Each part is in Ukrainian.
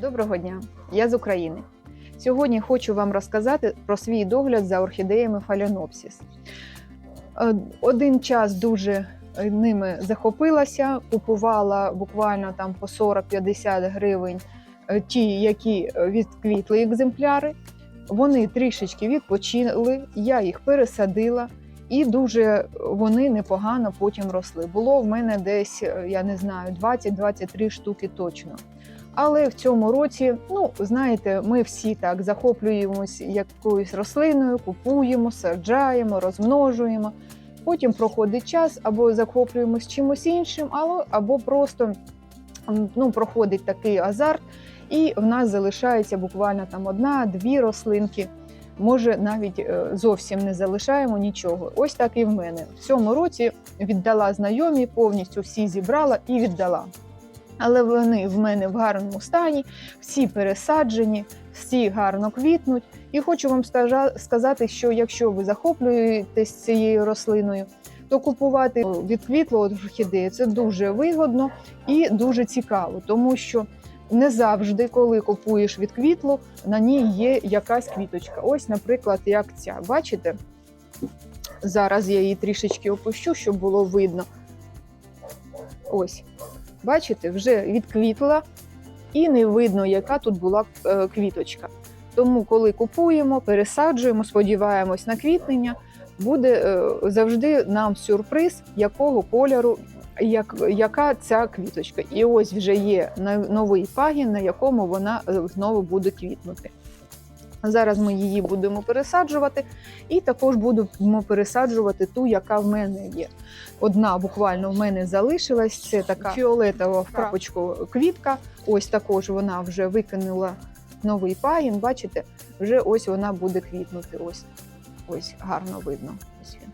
Доброго дня, я з України. Сьогодні хочу вам розказати про свій догляд за орхідеями. Е, Один час дуже ними захопилася, купувала буквально там по 40-50 гривень е, ті, які е, відквітли екземпляри. Вони трішечки відпочили, я їх пересадила, і дуже вони непогано потім росли. Було в мене десь, е, я не знаю, 20-23 штуки точно. Але в цьому році, ну знаєте, ми всі так захоплюємось якоюсь рослиною, купуємо, саджаємо, розмножуємо. Потім проходить час, або захоплюємось чимось іншим, або, просто ну, проходить такий азарт, і в нас залишається буквально там одна-дві рослинки. Може, навіть е, зовсім не залишаємо нічого. Ось так і в мене. В цьому році віддала знайомі, повністю всі зібрала і віддала. Але вони в мене в гарному стані, всі пересаджені, всі гарно квітнуть. І хочу вам сказати, що якщо ви захоплюєтесь цією рослиною, то купувати відквітлу орхідею це дуже вигодно і дуже цікаво, тому що не завжди, коли купуєш відквітлу, на ній є якась квіточка. Ось, наприклад, як ця. Бачите? Зараз я її трішечки опущу, щоб було видно. Ось. Бачите, вже відквітла і не видно, яка тут була е, квіточка. Тому, коли купуємо, пересаджуємо, сподіваємось на квітнення, буде е, завжди нам сюрприз, якого кольору, як, яка ця квіточка. І ось вже є новий пагін, на якому вона е, знову буде квітнути. Зараз ми її будемо пересаджувати, і також будемо пересаджувати ту, яка в мене є. Одна буквально в мене залишилась. Це така фіолетова в крапочку квітка. Ось також вона вже викинула новий пагін. Бачите, вже ось вона буде квітнути. Ось, ось гарно видно. Ось він.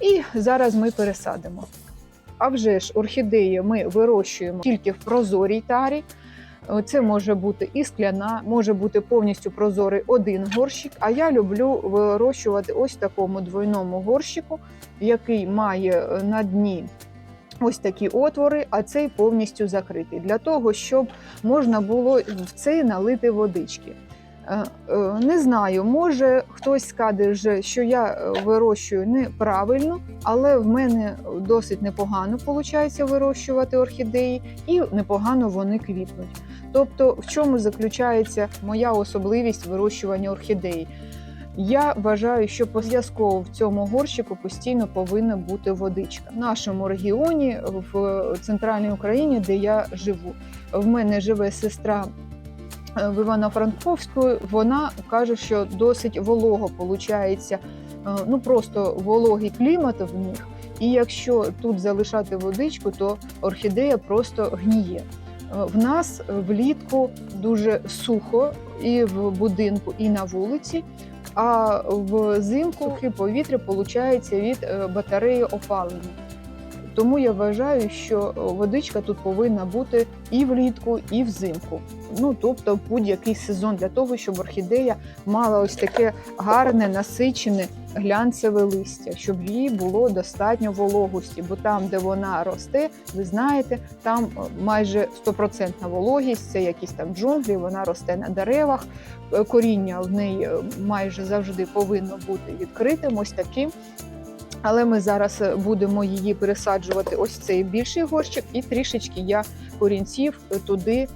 І зараз ми пересадимо. А вже ж орхідеї ми вирощуємо тільки в прозорій тарі. Це може бути і скляна, може бути повністю прозорий один горщик. А я люблю вирощувати ось такому двойному горщику, який має е, на дні ось такі отвори, а цей повністю закритий, для того, щоб можна було в цей налити водички. Е, е, Не знаю, може хтось скаже, що я вирощую неправильно, але в мене досить непогано виходить вирощувати орхідеї, і непогано вони квітнуть. Тобто, в чому заключається моя особливість вирощування орхідеї? Я вважаю, що обов'язково в цьому горщику постійно повинна бути водичка. В нашому регіоні, в центральній Україні, де я живу, в мене живе сестра е, в Івано-Франковську. Вона каже, що досить волого виходить, ну просто вологий клімат в них. І якщо тут залишати водичку, то орхідея просто гніє. Е, В нас влітку дуже сухо і в будинку, і на вулиці. А взимку сухе повітря виходить від е, батареї опалення. Тому я вважаю, що водичка тут повинна бути і влітку, і взимку. Ну тобто будь-який сезон для того, щоб орхідея мала ось таке гарне, насичене глянцеве листя, щоб їй було достатньо вологості. Бо там, де вона росте, ви знаєте, там е, майже стопроцентна вологість, це якісь там джунглі, вона росте на деревах. Е, Коріння в неї е, майже завжди повинно бути відкритим, ось таким. Але ми зараз будемо її пересаджувати ось цей більший горщик, і трішечки я корінців туди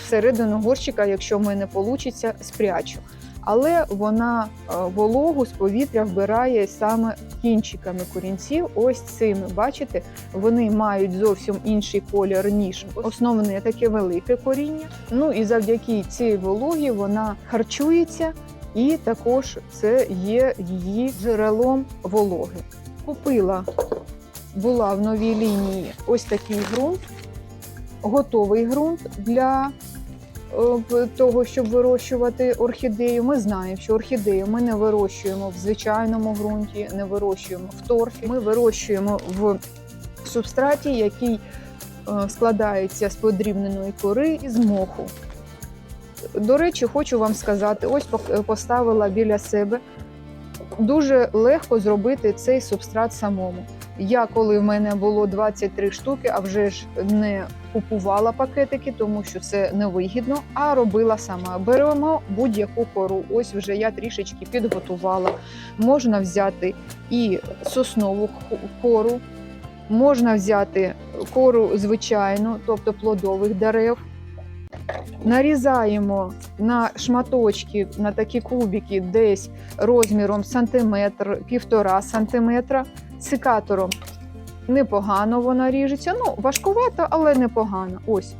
всередину горщика, якщо в мене вийде, спрячу. Але вона е, вологу з повітря вбирає саме кінчиками корінців. Ось цими, бачите, вони мають зовсім інший колір, ніж основне таке велике коріння. Ну і завдяки цій вологі вона харчується і також це є її джерелом вологи. Купила була в новій лінії ось такий ґрунт, готовий ґрунт для того, щоб вирощувати орхідею. Ми знаємо, що орхідею ми не вирощуємо в звичайному ґрунті, не вирощуємо в торфі. Ми вирощуємо в субстраті, який е, складається з подрібненої кори і з моху. До речі, хочу вам сказати: ось пок- поставила біля себе. Дуже легко зробити цей субстрат самому. Я коли в мене було 23 штуки, а вже ж не купувала пакетики, тому що це невигідно, а робила сама. Беремо будь-яку кору. Ось вже я трішечки підготувала. Можна взяти і соснову кору, можна взяти кору звичайну, тобто плодових дерев. Нарізаємо на шматочки, на такі кубики, десь розміром сантиметр, півтора сантиметра. Секатором непогано вона ріжеться. Ну, важкувато, але непогано. Ось.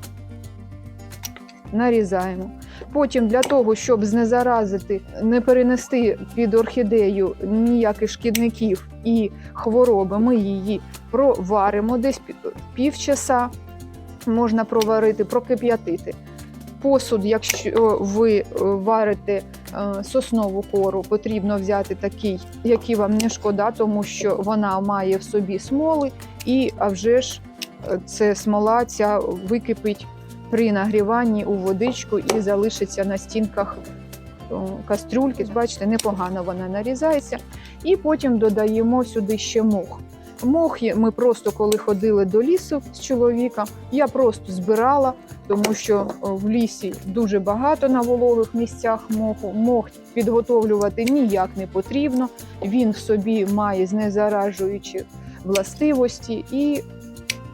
Нарізаємо. Потім для того, щоб знезаразити, не перенести під орхідею ніяких шкідників і хвороби, ми її проваримо десь пі- півчаса. Можна проварити, прокип'ятити. Посуд, якщо ви е, варите е, соснову кору, потрібно взяти такий, який вам не шкода, тому що вона має в собі смоли, і а вже ж е, це смола ця википить при нагріванні у водичку і залишиться на стінках кастрюльки. Бачите, непогано вона нарізається. І потім додаємо сюди ще мох. Мох ми просто коли ходили до лісу з чоловіком, я просто збирала, тому що в лісі дуже багато на вологих місцях моху. Мох підготовлювати ніяк не потрібно. Він в собі має знезаражуючі властивості і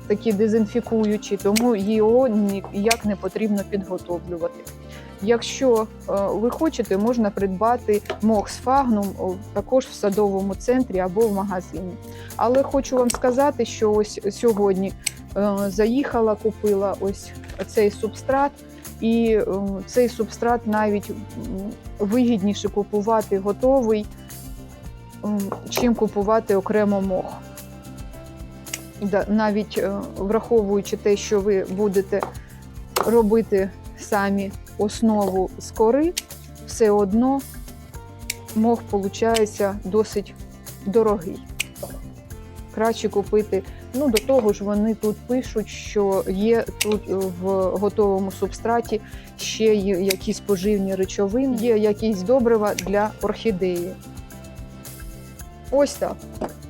такі дезінфікуючі, тому його ніяк не потрібно підготовлювати. Якщо е, ви хочете, можна придбати мох фагнум також в садовому центрі або в магазині. Але хочу вам сказати, що ось сьогодні е, заїхала, купила ось цей субстрат, і е, цей субстрат навіть вигідніше купувати готовий, чим купувати окремо мох. Навіть враховуючи те, що ви будете робити самі основу з кори, все одно мох виходить досить дорогий. Краще купити. Ну, до того ж, вони тут пишуть, що є тут в готовому субстраті ще якісь поживні речовини, є якісь добрива для орхідеї. Ось так.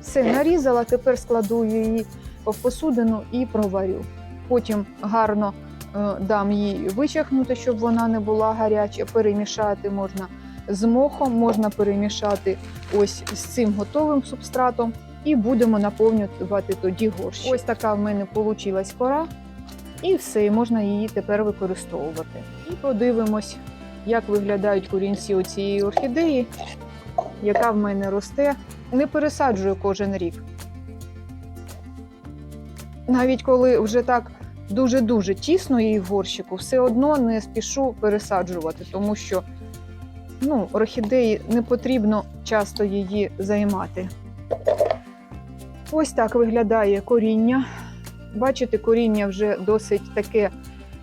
Все нарізала, тепер складу її в посудину і проварю. Потім гарно е, дам їй вичахнути, щоб вона не була гаряча. Перемішати можна з мохом, можна перемішати ось з цим готовим субстратом, і будемо наповнювати тоді горщик. Ось така в мене вийшла кора, і все, і можна її тепер використовувати. І подивимось, як виглядають корінці цієї орхідеї, яка в мене росте. Не пересаджую кожен рік. Навіть коли вже так дуже-дуже тісно в горщику, все одно не спішу пересаджувати, тому що ну, орхідеї не потрібно часто її займати. Ось так виглядає коріння. Бачите, коріння вже досить таке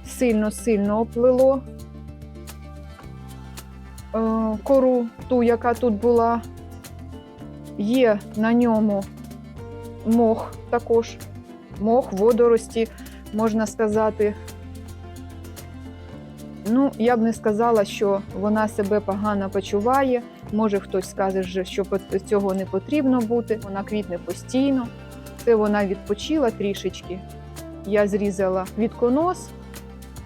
сильно-сильно оплило е, кору, ту, яка тут була. Є на ньому мох також, мох, водорості, можна сказати. Ну, я б не сказала, що вона себе погано почуває. Може, хтось скаже, що- цього не потрібно бути. Вона квітне постійно. Це вона відпочила трішечки. Я зрізала квітконос.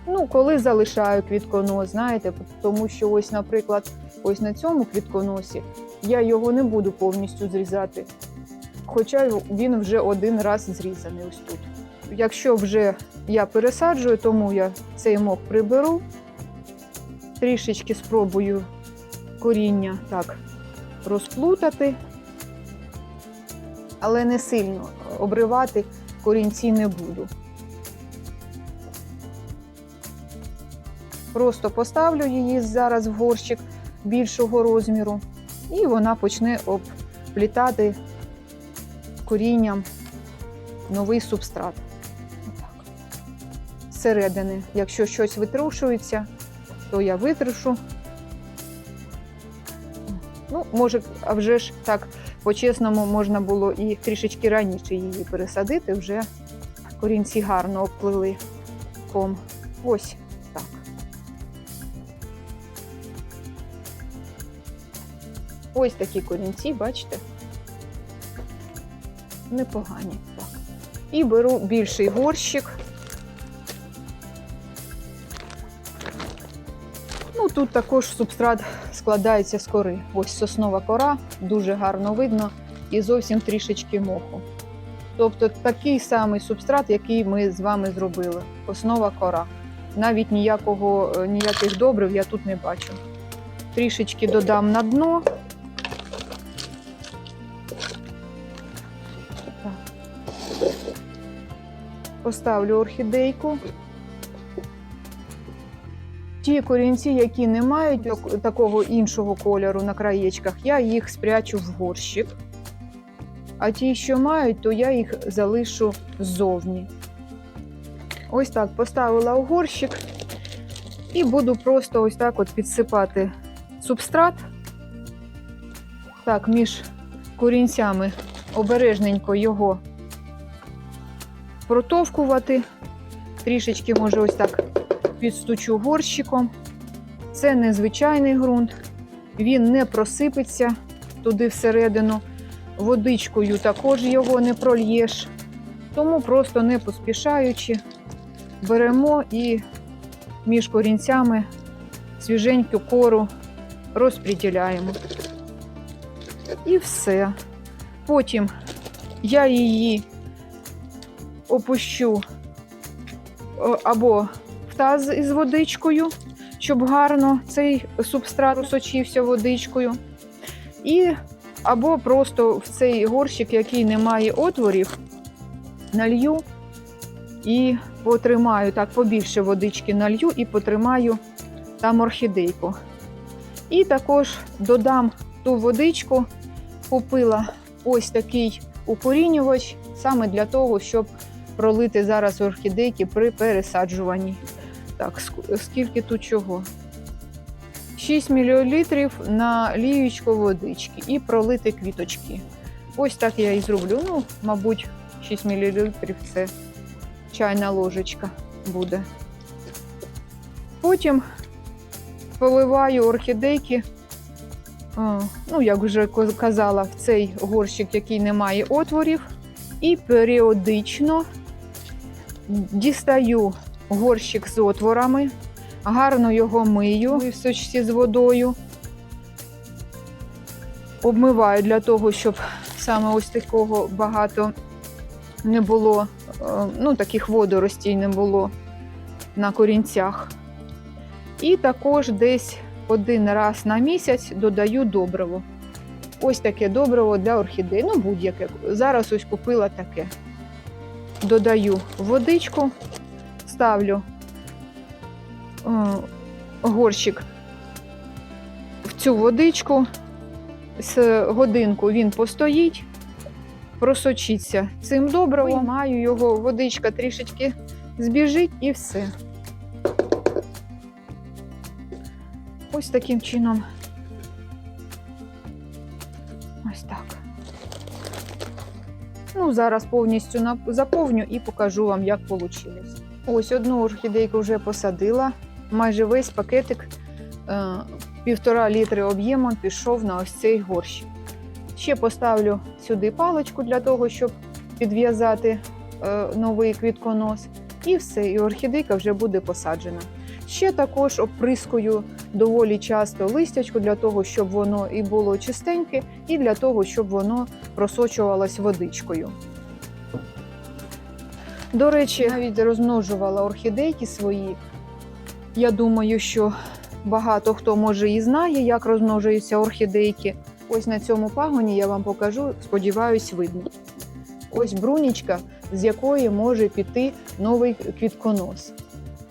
Ну, коли залишаю квітконос, знаєте, тому що ось, наприклад, ось на цьому квітконосі я його не буду повністю зрізати. Хоча він вже один раз зрізаний ось тут. Якщо вже я пересаджую, тому я цей мох приберу, трішечки спробую коріння так розплутати, але не сильно обривати корінці не буду. Просто поставлю її зараз в горщик більшого розміру, і вона почне обплітати корінням новий субстрат. Зсередини, якщо щось витрушується, то я витрушу. Ну, може, а вже ж так по-чесному можна було і трішечки раніше її пересадити, вже корінці гарно обплили ком. Ось так. Ось такі корінці, бачите? непогані. І беру більший горщик. Тут також субстрат складається з кори. Ось соснова кора, дуже гарно видно, і зовсім трішечки моху. Тобто такий самий субстрат, який ми з вами зробили. Основа кора. Навіть ніякого, е, ніяких добрив я тут не бачу. Трішечки додам на дно. Так. Поставлю орхідейку. Ті корінці, які не мають так- такого іншого кольору на краєчках, я їх спрячу в горщик. А ті, що мають, то я їх залишу ззовні. Ось так поставила у горщик і буду просто ось так от підсипати субстрат. Так, між корінцями обережненько його протовкувати. Трішечки, може, ось так підстучу горщиком. Це незвичайний ґрунт, він не просипеться туди всередину. Водичкою також його не прольєш. Тому просто не поспішаючи беремо і між корінцями свіженьку кору розподіляємо. І все. Потім я її опущу або таз із водичкою, щоб гарно цей субстрат просочився водичкою. І або просто в цей горщик, який не має отворів, налью і потримаю так побільше водички налью і потримаю там орхідейку. І також додам ту водичку, купила ось такий укорінювач, саме для того, щоб пролити зараз орхідейки при пересаджуванні. Так, скільки тут чого? 6 мл на ліючку водички і пролити квіточки. Ось так я і зроблю. Ну, мабуть, 6 мл це чайна ложечка буде. Потім поливаю орхідейки, ну, як вже казала, в цей горщик, який не має отворів, і періодично дістаю горщик з отворами, гарно його мию в сочці з водою. Обмиваю для того, щоб саме ось такого багато не було, е, ну, таких водоростей не було на корінцях. І також десь один раз на місяць додаю добриво. Ось таке добриво для орхідей. Ну, будь-яке. Зараз ось купила таке. Додаю водичку, ставлю е, горщик в цю водичку. З годинку він постоїть, просочиться цим добривом, маю його, водичка трішечки збіжить і все. Ось таким чином. Ось так. Ну, зараз повністю заповню і покажу вам, як вийшло. Ось одну орхідейку вже посадила. Майже весь пакетик е, півтора літри об'ємом пішов на ось цей горщик. Ще поставлю сюди паличку для того, щоб підв'язати е, новий квітконос. І все, і орхідейка вже буде посаджена. Ще також оприскую доволі часто листячку для того, щоб воно і було чистеньке, і для того, щоб воно просочувалось водичкою. До речі, навіть розмножувала орхідейки свої. Я думаю, що багато хто може і знає, як розмножуються орхідейки. Ось на цьому пагоні я вам покажу, сподіваюсь, видно. Ось брунічка, з якої може піти новий квітконос.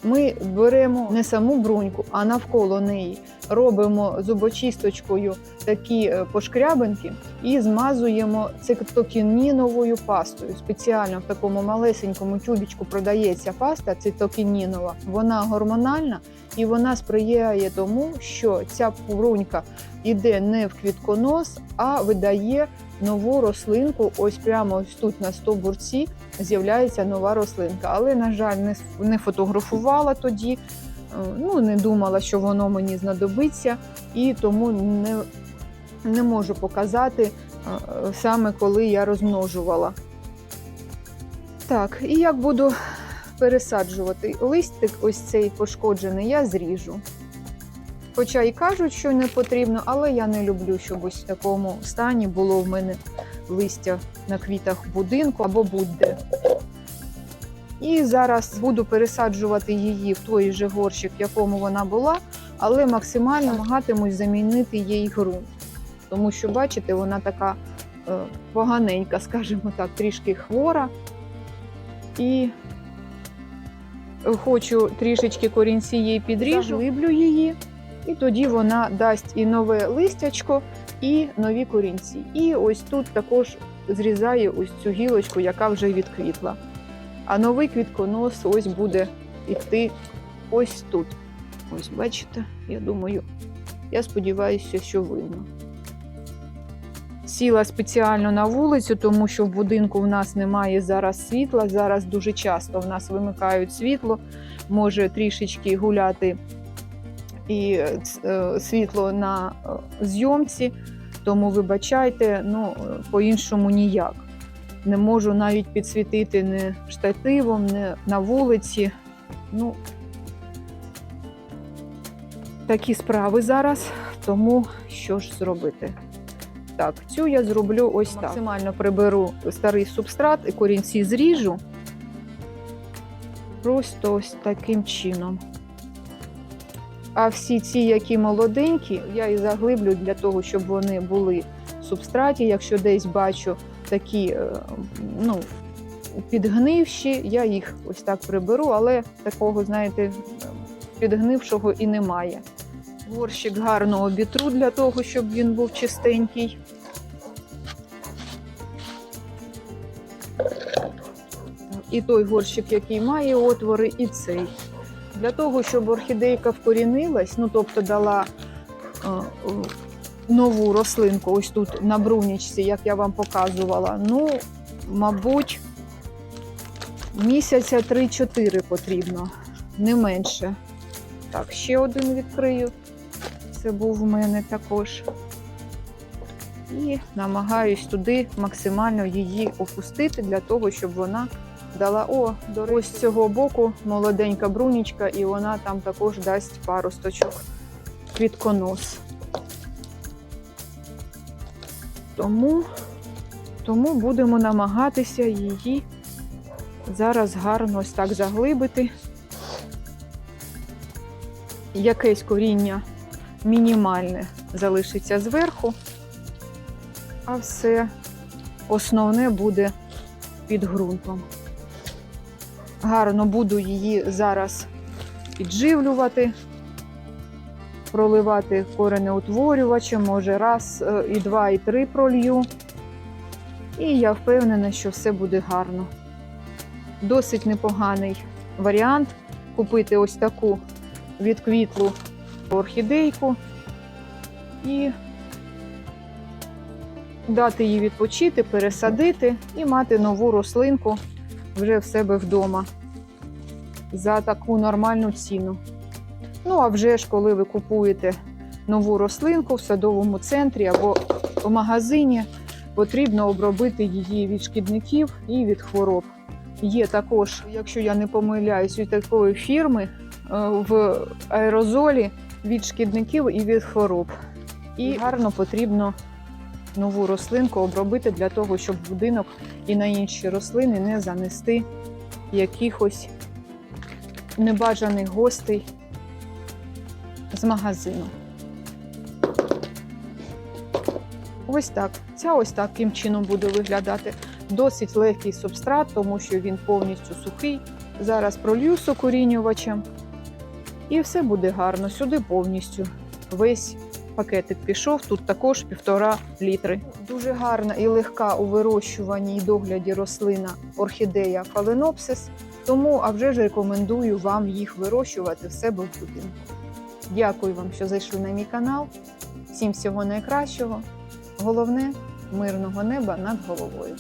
Ми беремо не саму бруньку, а навколо неї робимо зубочисточкою такі е, пошкрябинки і змазуємо цитокініновою пастою. Спеціально в такому малесенькому тюбічку продається паста цитокінінова. Вона гормональна і вона сприяє тому, що ця брунька йде не в квітконос, а видає нову рослинку. Ось прямо ось тут на стовбурці з'являється нова рослинка. Але, на жаль, не, не фотографувала тоді, е, ну не думала, що воно мені знадобиться, і тому не, не можу показати е, саме коли я розмножувала. Так, і як буду пересаджувати листик, ось цей пошкоджений, я зріжу. Хоча і кажуть, що не потрібно, але я не люблю, щоб ось в такому стані було в мене листя на квітах будинку або будь-де. І зараз буду пересаджувати її в той же горщик, в якому вона була, але максимально намагатимусь замінити їй ґрунт. Тому що, бачите, вона така е, поганенька, скажімо так, трішки хвора. І хочу трішечки корінці їй підріжу, заглиблю її, і тоді вона дасть і нове листячко, і нові корінці. І ось тут також зрізаю ось цю гілочку, яка вже відквітла. А новий квітконос ось буде йти ось тут. Ось бачите, я думаю, я сподіваюся, що видно. Сіла спеціально на вулицю, тому що в будинку в нас немає зараз світла. Зараз дуже часто в нас вимикають світло, може трішечки гуляти і е, е, світло на е, зйомці. Тому вибачайте, ну по-іншому ніяк. Не можу навіть підсвітити не штативом, не на вулиці. Ну, такі справи зараз, тому що ж зробити? Так, цю я зроблю ось так. Максимально приберу старий субстрат і корінці зріжу. Просто ось таким чином. А всі ці, які молоденькі, я і заглиблю для того, щоб вони були в субстраті. Якщо десь бачу такі е, ну, підгнивші, я їх ось так приберу, але такого, знаєте, підгнившого і немає. Горщик гарно обітру для того, щоб він був чистенький. І той горщик, який має отвори, і цей. Для того, щоб орхідейка вкорінилась, ну тобто дала е, нову рослинку, ось тут на брунічці, як я вам показувала, ну, мабуть, місяця 3-4 потрібно, не менше. Так, ще один відкрию. Це був в мене також. І намагаюсь туди максимально її опустити для того, щоб вона дала. О, до речі, ось з цього боку молоденька брунічка, і вона там також дасть паросточок квітконос. Тому, тому будемо намагатися її зараз гарно ось так заглибити. Якесь коріння мінімальне залишиться зверху, а все основне буде під ґрунтом. Гарно буду її зараз підживлювати, проливати коренеутворювачем, може раз, е, і два, і три пролью. І я впевнена, що все буде гарно. Досить непоганий варіант купити ось таку відквітлу орхідейку і дати їй відпочити, пересадити і мати нову рослинку вже в себе вдома за таку нормальну ціну. Ну, а вже ж, коли ви купуєте нову рослинку в садовому центрі або в магазині, потрібно обробити її від шкідників і від хвороб. Є також, якщо я не помиляюсь, від такої фірми е, в аерозолі від шкідників і від хвороб. І гарно потрібно нову рослинку обробити для того, щоб будинок і на інші рослини не занести якихось небажаних гостей з магазину. Ось так. Ця ось таким чином буде виглядати. Досить легкий субстрат, тому що він повністю сухий. Зараз пролью з окорінювачем. І все буде гарно. Сюди повністю весь пакетик пішов. Тут також півтора літри. Дуже гарна і легка у вирощуванні і догляді рослина орхідея фаленопсис. Тому а вже ж рекомендую вам їх вирощувати в себе в будинку. Дякую вам, що зайшли на мій канал. Всім всього найкращого. Головне мирного неба над головою.